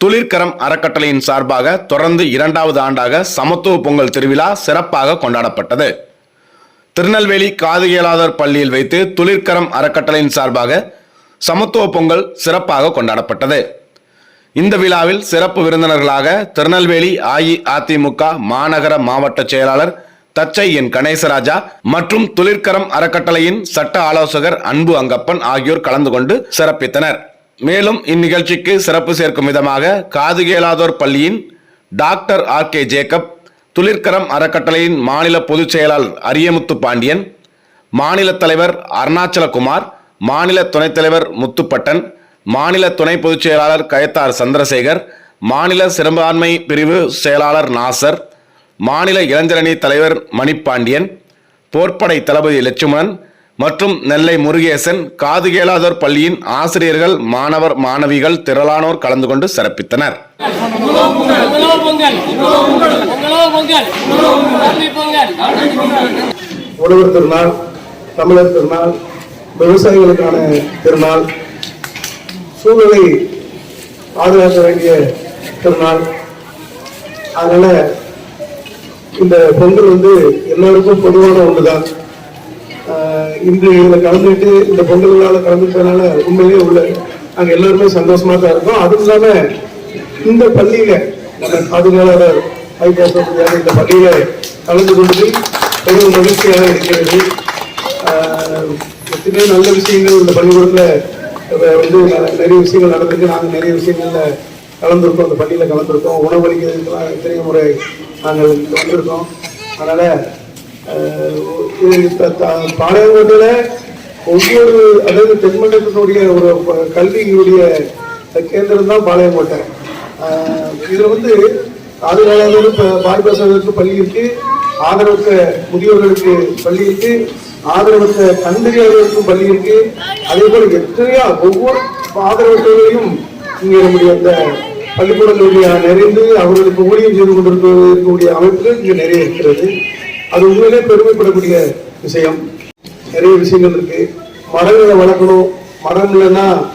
துளிர்கரம் அறக்கட்டளையின் சார்பாக தொடர்ந்து இரண்டாவது ஆண்டாக சமத்துவ பொங்கல் திருவிழா சிறப்பாக கொண்டாடப்பட்டது. திருநெல்வேலி காது இயலாதோர் பள்ளியில் வைத்து துளிர்கரம் அறக்கட்டளையின் சார்பாக சமத்துவ பொங்கல் சிறப்பாக கொண்டாடப்பட்டது. இந்த விழாவில் சிறப்பு விருந்தினர்களாக திருநெல்வேலி அஇஅதிமுக மாநகர மாவட்ட செயலாளர் தச்சை என் கணேசராஜா மற்றும் துளிர்கரம் அறக்கட்டளையின் சட்ட ஆலோசகர் அன்பு அங்கப்பன் ஆகியோர் கலந்து கொண்டு சிறப்பித்தனர். மேலும் இந்நிகழ்ச்சிக்கு சிறப்பு சேர்க்கும் விதமாக காது கேளாதோர் பள்ளியின் doctor R K Jacob Thulirkaram அறக்கட்டளையின் மாநில பொதுச் செயலாளர் அரியமுத்து பாண்டியன் மாநில தலைவர் அருணாச்சலகுமார் மாநில துணைத் தலைவர் முத்துப்பட்டன் மாநில துணை பொதுச் செயலாளர் கயத்தார் சந்திரசேகர் மாநில சிறுபான்மை பிரிவு செயலாளர் நாசர் மாநில இளைஞரணி தலைவர் மணிப்பாண்டியன் போர்ப்படை தளபதி லட்சுமணன் மற்றும் நெல்லை முருகேசன் காது கேளாதோர் பள்ளியின் ஆசிரியர்கள் மாணவர் மாணவிகள் திரளானோர் கலந்து கொண்டு சிறப்பித்தனர். உழவர் திருநாள் தமிழர் திருநாள் விவசாயிகளுக்கான திருநாள் சூழலை பாதுகாக்க வேண்டிய திருநாள். அதனால இந்த பொங்கல் வந்து எல்லோருக்கும் பொதுவான ஒன்றுதான். இன்று இதில் கலந்துக்கிட்டு இந்த பொங்கல் கலந்துட்டதுனால உண்மையிலே உள்ள நாங்கள் எல்லாருமே சந்தோஷமாக தான் இருக்கோம். அதுவும் இல்லாமல் இந்த பள்ளியில நம்ம பாதுகாவலர் ஐபிஎஸ் இந்த பள்ளியில கலந்து கொண்டு பெரும் மகிழ்ச்சியாக இருக்கிறது. எத்தனையோ நல்ல விஷயங்கள் இந்த பள்ளிக்கூடத்தில் வந்து ந- நிறைய விஷயங்கள் நடந்திருக்கு. நாங்கள் நிறைய விஷயங்கள்ல கலந்துருக்கோம் அந்த பள்ளியில் கலந்துருக்கோம். உணவளிக்கிறதுக்கெல்லாம் எத்தனை முறை நாங்கள் வந்திருக்கோம் அதனால் ஆஹ் இது த- ஒவ்வொரு அதாவது தென்மண்டலத்தினுடைய ஒரு கல்வியினுடைய கேந்திரம் தான் பாளையங்கோட்டை இதில் வந்து பாதுகாவலர் பார்ப்பாசர்களுக்கு பள்ளி இருக்கு. ஆதரவற்ற முதியோர்களுக்கு பள்ளி இருக்கு. ஆதரவற்ற கண்டறியாளர்களுக்கும் பள்ளி இருக்கு. அதே போல எத்தனையோ ஒவ்வொரு ஆதரவற்றவர்களையும் இங்கே நம்முடைய அந்த பள்ளிக்கூடங்களுடைய நிறைந்து அவர்களுக்கு ஊழியம் செய்து கொண்டிருக்க இருக்கக்கூடிய அமைப்புகள் இங்கே நிறைய இருக்கிறது. அது உண்மையிலே பெருமைப்படக்கூடிய விஷயம். நிறைய விஷயங்கள் இருக்கு. மரங்களை வளர்க்கணும். மரம் இல்லைன்னா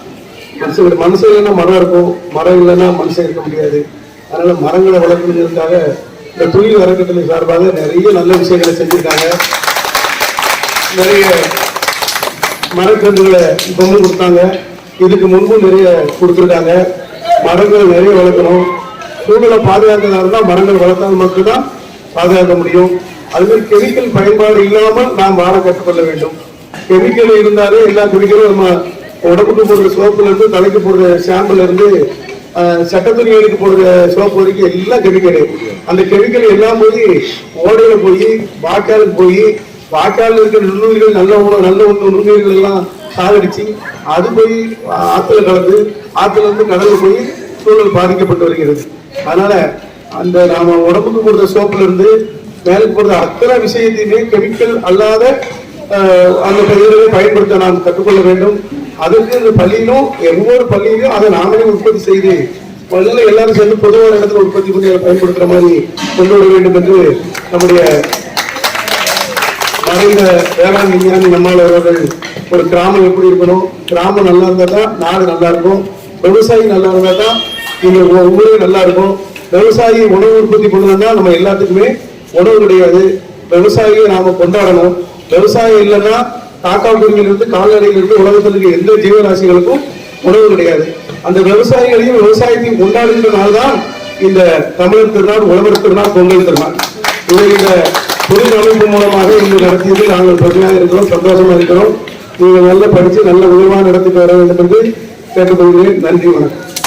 மனுஷன் மனுஷ இல்லைன்னா மரம் இருக்கும். மரம் இல்லைன்னா மனுஷன் இருக்க முடியாது. அதனால மரங்களை வளர்க்கணுங்கிறதுக்காக இந்த தொழில் அறக்கட்டளை சார்பாக நிறைய நல்ல விஷயங்களை செஞ்சிருக்காங்க. நிறைய மரக்கன்றுகளை இப்பவும் கொடுத்தாங்க. இதுக்கு முன்பு நிறைய கொடுத்துருக்காங்க. மரங்கள் நிறைய வளர்க்கணும். சூழலை பாதுகாக்கிறதா இருந்தால் மரங்கள் வளர்த்தால் மட்டும்தான் பாதுகாக்க முடியும். அது மாதிரி கெமிக்கல் பயன்பாடு இல்லாமல் நாம் வாழ கற்றுக்கொள்ள வேண்டும். கெமிக்கல் இருந்தாலே எல்லா கெமிக்கலும் நம்ம உடம்புக்கு போடுற சோப்புல இருந்து தலைக்கு போடுற ஷாம்புல இருந்து ஆஹ், போடுற சோப்பு வரைக்கும் எல்லாம் கெமிக்கல் அந்த கெமிக்கல் எல்லாம் போய் ஓடையில போய் வாய்க்காலுக்கு போய் வாய்க்காலில் இருக்கிற நுண்ணுயிர்கள் நல்ல உணவு நல்ல உணவு நுண்ணுயிர்கள் எல்லாம் சாகடிச்சு அது போய் ஆற்றுல கலந்து ஆற்றுல இருந்து கடலில் போய் சூழல் பாதிக்கப்பட்டு வருகிறது. அதனால அந்த நாம உடம்புக்கு போடுற சோப்புல இருந்து மேலுக்கு போடுற அத்தனை விஷயத்தையுமே கெமிக்கல் அல்லாத அந்த பயிர்களை பயன்படுத்த நாம் கற்றுக்கொள்ள வேண்டும். அதுக்கு இந்த பள்ளியிலும் ஒவ்வொரு பள்ளியிலும் அதை நாமளே உற்பத்தி செய்து பள்ளியில் எல்லாரும் சேர்ந்து பொதுவான இடத்துல உற்பத்தி பண்ணி அதை பயன்படுத்துற மாதிரி கொண்டு வர வேண்டும் என்று நம்முடைய மறைந்த வேளாண் விஞ்ஞானி நம்மால் அவர்கள் ஒரு கிராமம் எப்படி இருக்கணும்? கிராமம் நல்லா இருந்தால் தான் நாடு நல்லா இருக்கும். விவசாயி நல்லா இருந்தால் தான் இங்கே ஊ- ஊரே நல்லா இருக்கும். விவசாயி உணவு உற்பத்தி பண்ணணும்னா நம்ம எல்லாத்துக்குமே உணவு கிடையாது. விவசாயியை நாம் கொண்டாடணும். விவசாயம் இல்லைன்னா காக்கா குருவிலிருந்து கால்நடைகளிலிருந்து உலகத்தில் இருக்க எந்த ஜீவராசிகளுக்கும் உணவு கிடையாது. அந்த விவசாயிகளையும் விவசாயத்தையும் கொண்டாடுகிறதுனால தான் இந்த தமிழர் திருநாள் உழவர் திருநாள் பொங்கல் திருநாள். இதை இந்த தொழில் அமைப்பு மூலமாக இன்று நடத்தியது நாங்கள் பெருமையாக இருக்கிறோம் சந்தோஷமா இருக்கிறோம். நீங்கள் நல்லா படித்து நல்ல உயர்வான இடத்துக்கு வர வேண்டும் என்று கேட்டுக்கொள்கிறேன். நன்றி வணக்கம்.